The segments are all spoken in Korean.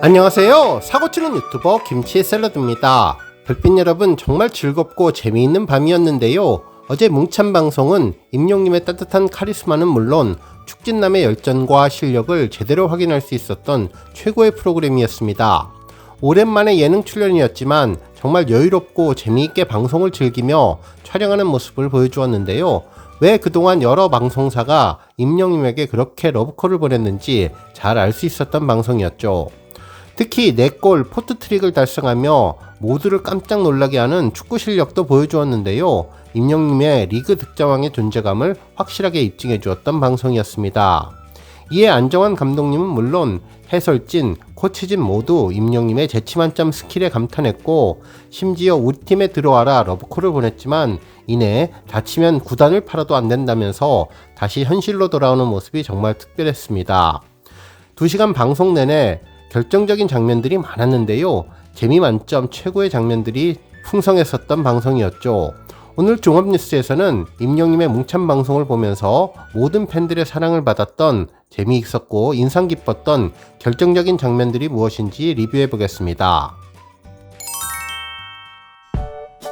안녕하세요. 사고치는 유튜버 김치의 샐러드입니다. 별빛 여러분 정말 즐겁고 재미있는 밤이었는데요. 어제 뭉찬 방송은 임용님의 따뜻한 카리스마는 물론 축진남의 열정과 실력을 제대로 확인할 수 있었던 최고의 프로그램이었습니다. 오랜만에 예능 출연이었지만 정말 여유롭고 재미있게 방송을 즐기며 촬영하는 모습을 보여주었는데요. 왜 그동안 여러 방송사가 임영님에게 그렇게 러브콜을 보냈는지 잘 알 수 있었던 방송이었죠. 특히 4골 포트트릭을 달성하며 모두를 깜짝 놀라게 하는 축구 실력도 보여주었는데요. 임영님의 리그 득점왕의 존재감을 확실하게 입증해 주었던 방송이었습니다. 이에 안정환 감독님은 물론 해설진, 코치진 모두 임영님의 재치만점 스킬에 감탄했고 심지어 우리 팀에 들어와라 러브콜을 보냈지만 이내 다치면 구단을 팔아도 안 된다면서 다시 현실로 돌아오는 모습이 정말 특별했습니다. 2시간 방송 내내 결정적인 장면들이 많았는데요. 재미 만점 최고의 장면들이 풍성했었던 방송이었죠. 오늘 종합뉴스에서는 임영님의 뭉찬 방송을 보면서 모든 팬들의 사랑을 받았던 재미있었고 인상 깊었던 결정적인 장면들이 무엇인지 리뷰해 보겠습니다.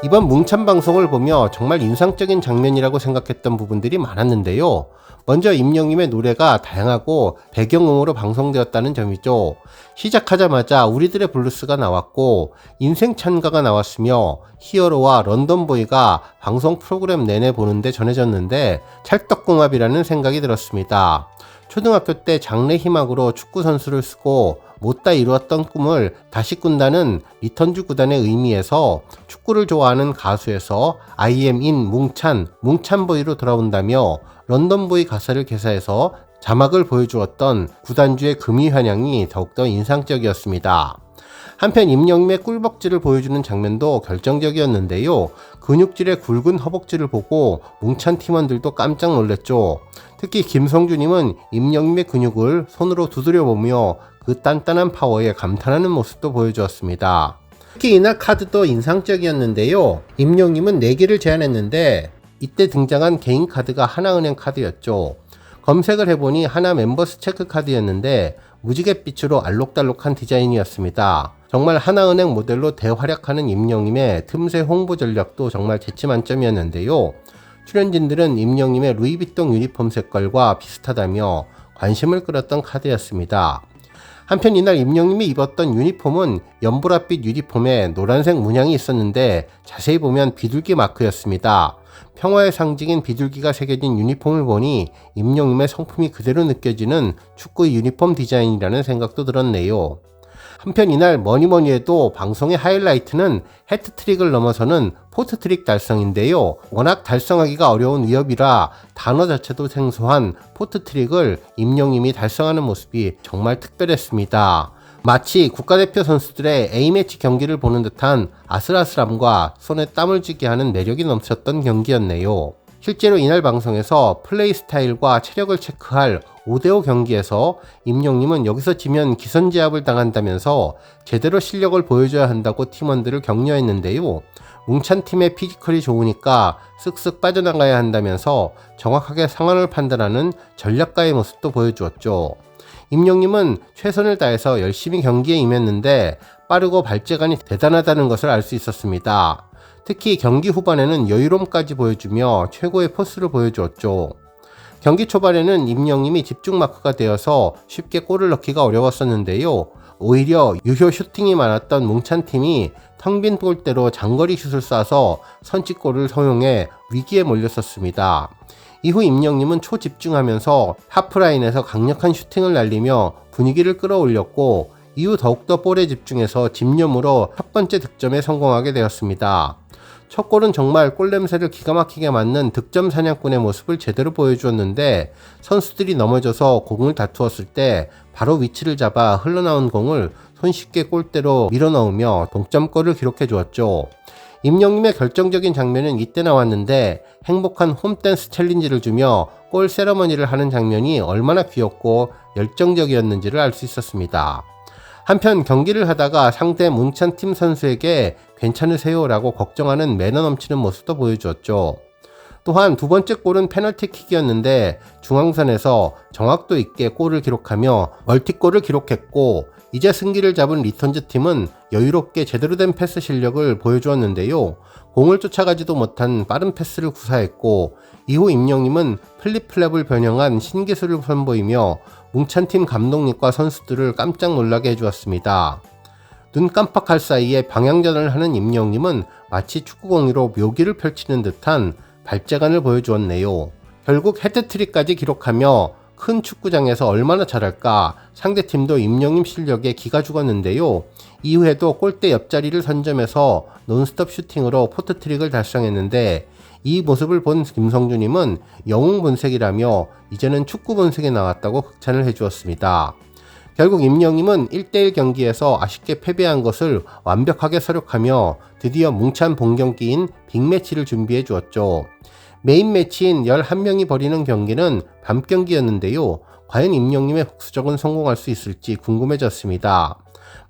이번 뭉찬 방송을 보며 정말 인상적인 장면이라고 생각했던 부분들이 많았는데요. 먼저 임영님의 노래가 다양하고 배경음으로 방송되었다는 점이죠. 시작하자마자 우리들의 블루스가 나왔고 인생 찬가가 나왔으며 히어로와 런던보이가 방송 프로그램 내내 보는데 전해졌는데 찰떡궁합이라는 생각이 들었습니다. 초등학교 때 장래 희망으로 축구 선수를 쓰고 못다 이루었던 꿈을 다시 꾼다는 리턴주 구단의 의미에서 축구를 좋아하는 가수에서 IM인 뭉찬, 뭉찬보이로 돌아온다며 런던보이 가사를 개사해서 자막을 보여주었던 구단주의 금이 환영이 더욱더 인상적이었습니다. 한편 임영임의 꿀벅지를 보여주는 장면도 결정적이었는데요. 근육질의 굵은 허벅지를 보고 뭉찬 팀원들도 깜짝 놀랐죠. 특히 김성주님은 임영임의 근육을 손으로 두드려 보며 그 단단한 파워에 감탄하는 모습도 보여주었습니다. 특히 이날 카드도 인상적이었는데요. 임영님은 4개를 제안했는데 이때 등장한 개인 카드가 하나은행 카드였죠. 검색을 해보니 하나 멤버스 체크 카드였는데 무지갯빛으로 알록달록한 디자인이었습니다. 정말 하나은행 모델로 대활약하는 임영님의 틈새 홍보 전략도 정말 재치 만점이었는데요. 출연진들은 임영님의 루이비통 유니폼 색깔과 비슷하다며 관심을 끌었던 카드였습니다. 한편 이날 임영님이 입었던 유니폼은 연보라빛 유니폼에 노란색 문양이 있었는데 자세히 보면 비둘기 마크였습니다. 평화의 상징인 비둘기가 새겨진 유니폼을 보니 임영님의 성품이 그대로 느껴지는 축구 유니폼 디자인이라는 생각도 들었네요. 한편 이날 뭐니뭐니 해도 방송의 하이라이트는 해트트릭을 넘어서는 포트트릭 달성인데요. 워낙 달성하기가 어려운 위협이라 단어 자체도 생소한 포트트릭을 임영님이 달성하는 모습이 정말 특별했습니다. 마치 국가대표 선수들의 A매치 경기를 보는 듯한 아슬아슬함과 손에 땀을 쥐게 하는 매력이 넘쳤던 경기였네요. 실제로 이날 방송에서 플레이 스타일과 체력을 체크할 5대5 경기에서 임영님은 여기서 지면 기선제압을 당한다면서 제대로 실력을 보여줘야 한다고 팀원들을 격려했는데요. 뭉찬 팀의 피지컬이 좋으니까 쓱쓱 빠져나가야 한다면서 정확하게 상황을 판단하는 전략가의 모습도 보여주었죠. 임영님은 최선을 다해서 열심히 경기에 임했는데 빠르고 발재간이 대단하다는 것을 알 수 있었습니다. 특히 경기 후반에는 여유로움까지 보여주며 최고의 포스를 보여주었죠. 경기 초반에는 임영님이 집중 마크가 되어서 쉽게 골을 넣기가 어려웠었는데요. 오히려 유효 슈팅이 많았던 뭉찬 팀이 텅 빈 골대로 장거리 슛을 쏴서 선취골을 허용해 위기에 몰렸었습니다. 이후 임영님은 초집중하면서 하프라인에서 강력한 슈팅을 날리며 분위기를 끌어올렸고 이후 더욱더 볼에 집중해서 집념으로 첫 번째 득점에 성공하게 되었습니다. 첫 골은 정말 골냄새를 기가 막히게 맞는 득점 사냥꾼의 모습을 제대로 보여주었는데 선수들이 넘어져서 공을 다투었을 때 바로 위치를 잡아 흘러나온 공을 손쉽게 골대로 밀어넣으며 동점골을 기록해 주었죠. 임영님의 결정적인 장면은 이때 나왔는데 행복한 홈댄스 챌린지를 주며 골 세러머니를 하는 장면이 얼마나 귀엽고 열정적이었는지를 알 수 있었습니다. 한편 경기를 하다가 상대 뭉찬 팀 선수에게 괜찮으세요? 라고 걱정하는 매너 넘치는 모습도 보여주었죠. 또한 두 번째 골은 페널티킥이었는데 중앙선에서 정확도 있게 골을 기록하며 멀티골을 기록했고 이제 승기를 잡은 리턴즈 팀은 여유롭게 제대로 된 패스 실력을 보여주었는데요. 공을 쫓아가지도 못한 빠른 패스를 구사했고 이후 임영님은 플립플랩을 변형한 신기술을 선보이며 뭉찬 팀 감독님과 선수들을 깜짝 놀라게 해주었습니다. 눈 깜빡할 사이에 방향전을 하는 임영님은 마치 축구공으로 묘기를 펼치는 듯한 발재간을 보여주었네요. 결국 헤드트릭까지 기록하며 큰 축구장에서 얼마나 잘할까 상대팀도 임영님 실력에 기가 죽었는데요. 이후에도 골대 옆자리를 선점해서 논스톱 슈팅으로 포트트릭을 달성했는데 이 모습을 본 김성주님은 영웅 본색이라며 이제는 축구 본색에 나왔다고 극찬을 해주었습니다. 결국 임영님은 1대1 경기에서 아쉽게 패배한 것을 완벽하게 서력하며 드디어 뭉찬 본 경기인 빅매치를 준비해 주었죠. 메인 매치인 11명이 벌이는 경기는 밤 경기였는데요. 과연 임영님의 복수적은 성공할 수 있을지 궁금해졌습니다.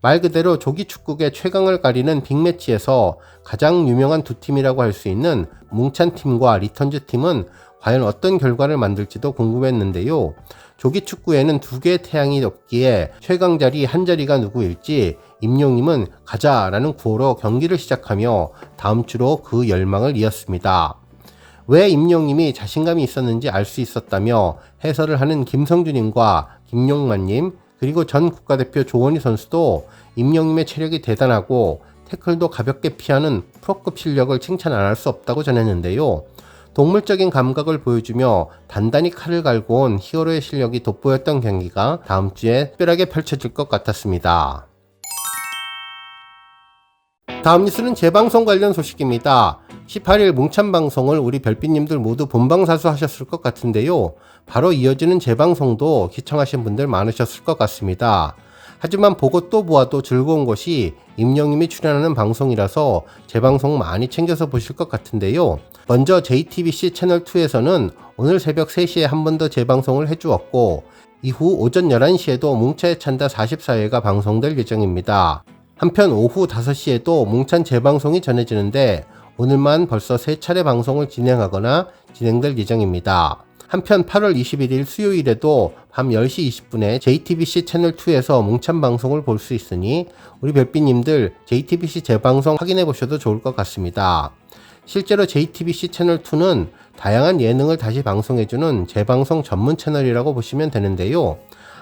말 그대로 조기 축구계 최강을 가리는 빅매치에서 가장 유명한 두 팀이라고 할 수 있는 뭉찬 팀과 리턴즈 팀은 과연 어떤 결과를 만들지도 궁금했는데요. 조기 축구에는 두 개의 태양이 없기에 최강 자리 한 자리가 누구일지 임용님은 가자라는 구호로 경기를 시작하며 다음 주로 그 열망을 이었습니다. 왜 임영님이 자신감이 있었는지 알 수 있었다며 해설을 하는 김성준님과 김용만님 그리고 전 국가대표 조원희 선수도 임영님의 체력이 대단하고 태클도 가볍게 피하는 프로급 실력을 칭찬 안 할 수 없다고 전했는데요. 동물적인 감각을 보여주며 단단히 칼을 갈고 온 히어로의 실력이 돋보였던 경기가 다음 주에 특별하게 펼쳐질 것 같았습니다. 다음 뉴스는 재방송 관련 소식입니다. 18일 뭉찬 방송을 우리 별빛님들 모두 본방사수 하셨을 것 같은데요. 바로 이어지는 재방송도 시청하신 분들 많으셨을 것 같습니다. 하지만 보고 또 보아도 즐거운 것이 임영님이 출연하는 방송이라서 재방송 많이 챙겨서 보실 것 같은데요. 먼저 JTBC 채널2에서는 오늘 새벽 3시에 한 번 더 재방송을 해주었고, 이후 오전 11시에도 뭉차의 찬다 44회가 방송될 예정입니다. 한편 오후 5시에도 뭉찬 재방송이 전해지는데 오늘만 벌써 세 차례 방송을 진행하거나 진행될 예정입니다. 한편 8월 21일 수요일에도 밤 10시 20분에 JTBC 채널2에서 뭉찬 방송을 볼 수 있으니 우리 별빛님들 JTBC 재방송 확인해 보셔도 좋을 것 같습니다. 실제로 JTBC 채널2는 다양한 예능을 다시 방송해주는 재방송 전문 채널이라고 보시면 되는데요.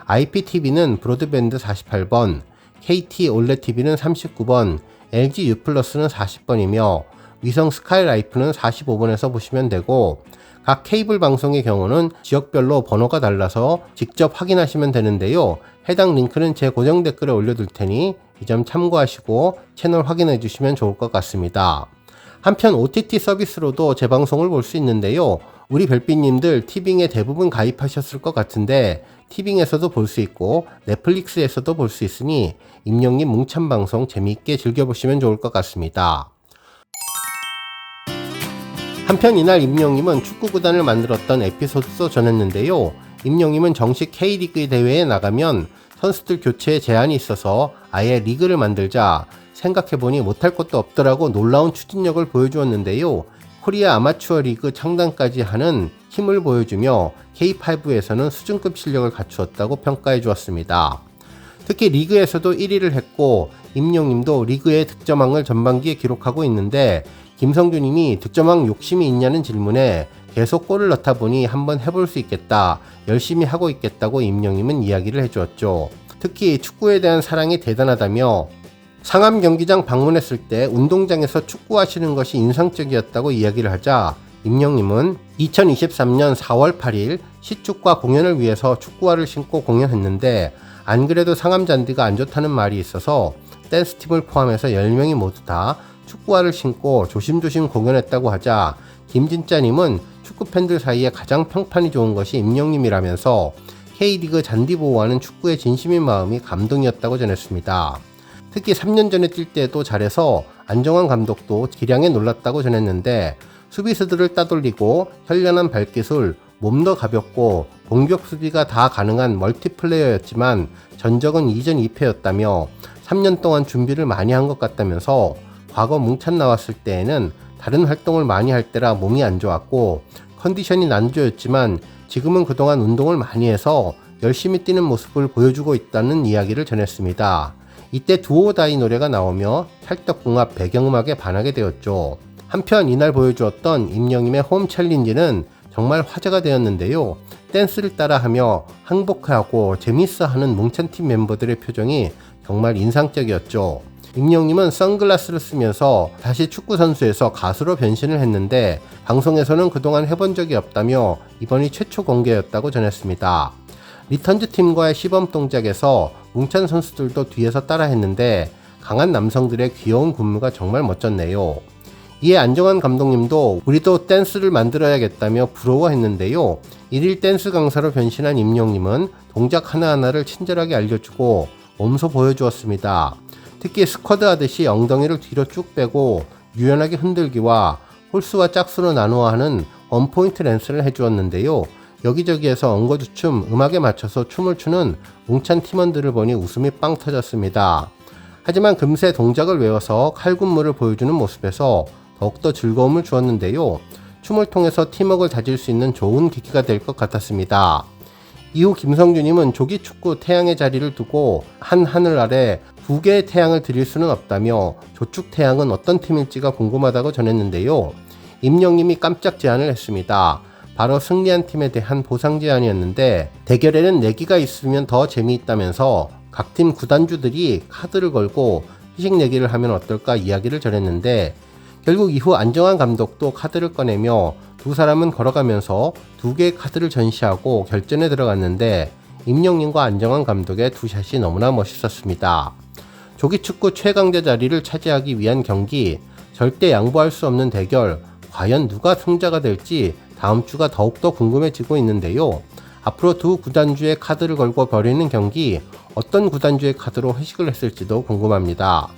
IPTV는 브로드밴드 48번, KT 올레TV는 39번, LG U 플러스는 40번이며 위성 스카이라이프는 45번에서 보시면 되고 각 케이블 방송의 경우는 지역별로 번호가 달라서 직접 확인하시면 되는데요. 해당 링크는 제 고정 댓글에 올려둘 테니 이 점 참고하시고 채널 확인해 주시면 좋을 것 같습니다. 한편 OTT 서비스로도 재방송을 볼 수 있는데요. 우리 별빛님들 티빙에 대부분 가입하셨을 것 같은데 티빙에서도 볼 수 있고 넷플릭스에서도 볼 수 있으니 임영님 뭉찬 방송 재미있게 즐겨보시면 좋을 것 같습니다. 한편 이날 임영님은 축구 구단을 만들었던 에피소드도 전했는데요. 임영님은 정식 K리그 대회에 나가면 선수들 교체에 제한이 있어서 아예 리그를 만들자 생각해보니 못할 것도 없더라고 놀라운 추진력을 보여주었는데요. 코리아 아마추어 리그 창단까지 하는 힘을 보여주며 K5에서는 수준급 실력을 갖추었다고 평가해 주었습니다. 특히 리그에서도 1위를 했고 임용님도 리그의 득점왕을 전반기에 기록하고 있는데 김성준님이 득점왕 욕심이 있냐는 질문에 계속 골을 넣다 보니 한번 해볼 수 있겠다 열심히 하고 있겠다고 임영님은 이야기를 해주었죠. 특히 축구에 대한 사랑이 대단하다며 상암 경기장 방문했을 때 운동장에서 축구하시는 것이 인상적이었다고 이야기를 하자 임영님은 2023년 4월 8일 시축과 공연을 위해서 축구화를 신고 공연했는데 안 그래도 상암 잔디가 안 좋다는 말이 있어서 댄스팀을 포함해서 10명이 모두 다 축구화를 신고 조심조심 공연했다고 하자 김진짜님은 축구 팬들 사이에 가장 평판이 좋은 것이 임영님이라면서 K리그 잔디 보호하는 축구의 진심인 마음이 감동이었다고 전했습니다. 특히 3년 전에 뛸 때도 잘해서 안정환 감독도 기량에 놀랐다고 전했는데 수비수들을 따돌리고 현란한 발기술, 몸도 가볍고 공격 수비가 다 가능한 멀티플레이어였지만 전적은 이전 2패였다며 3년 동안 준비를 많이 한 것 같다면서 과거 뭉찬 나왔을 때에는 다른 활동을 많이 할 때라 몸이 안 좋았고 컨디션이 난조였지만 지금은 그동안 운동을 많이 해서 열심히 뛰는 모습을 보여주고 있다는 이야기를 전했습니다. 이때 두오다이 노래가 나오며 찰떡궁합 배경음악에 반하게 되었죠. 한편 이날 보여주었던 임영임의 홈 챌린지는 정말 화제가 되었는데요. 댄스를 따라하며 항복하고 재밌어하는 뭉찬팀 멤버들의 표정이 정말 인상적이었죠. 임영님은 선글라스를 쓰면서 다시 축구 선수에서 가수로 변신을 했는데 방송에서는 그동안 해본 적이 없다며 이번이 최초 공개였다고 전했습니다. 리턴즈 팀과의 시범 동작에서 뭉찬 선수들도 뒤에서 따라했는데 강한 남성들의 귀여운 군무가 정말 멋졌네요. 이에 안정환 감독님도 우리도 댄스를 만들어야겠다며 부러워했는데요. 일일 댄스 강사로 변신한 임영님은 동작 하나하나를 친절하게 알려주고 몸소 보여주었습니다. 특히 스쿼드 하듯이 엉덩이를 뒤로 쭉 빼고 유연하게 흔들기와 홀수와 짝수로 나누어 하는 원포인트 댄스를 해주었는데요. 여기저기에서 엉거주춤 음악에 맞춰서 춤을 추는 뭉찬 팀원들을 보니 웃음이 빵 터졌습니다. 하지만 금세 동작을 외워서 칼군무를 보여주는 모습에서 더욱더 즐거움을 주었는데요. 춤을 통해서 팀워크를 다질 수 있는 좋은 계기가 될 것 같았습니다. 이후 김성준님은 조기 축구 태양의 자리를 두고 한 하늘 아래 두 개의 태양을 드릴 수는 없다며 조축 태양은 어떤 팀일지가 궁금하다고 전했는데요. 임영님이 깜짝 제안을 했습니다. 바로 승리한 팀에 대한 보상 제안이었는데 대결에는 내기가 있으면 더 재미있다면서 각 팀 구단주들이 카드를 걸고 희식 내기를 하면 어떨까 이야기를 전했는데 결국 이후 안정환 감독도 카드를 꺼내며 두 사람은 걸어가면서 두 개의 카드를 전시하고 결전에 들어갔는데 임영님과 안정환 감독의 두 샷이 너무나 멋있었습니다. 조기 축구 최강자 자리를 차지하기 위한 경기, 절대 양보할 수 없는 대결, 과연 누가 승자가 될지 다음 주가 더욱더 궁금해지고 있는데요. 앞으로 두 구단주의 카드를 걸고 벌이는 경기, 어떤 구단주의 카드로 회식을 했을지도 궁금합니다.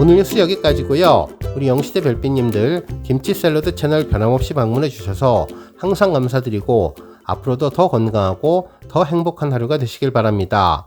오늘 뉴스 여기까지고요. 우리 영시대 별빛님들 김치 샐러드 채널 변함없이 방문해 주셔서 항상 감사드리고 앞으로도 더 건강하고 더 행복한 하루가 되시길 바랍니다.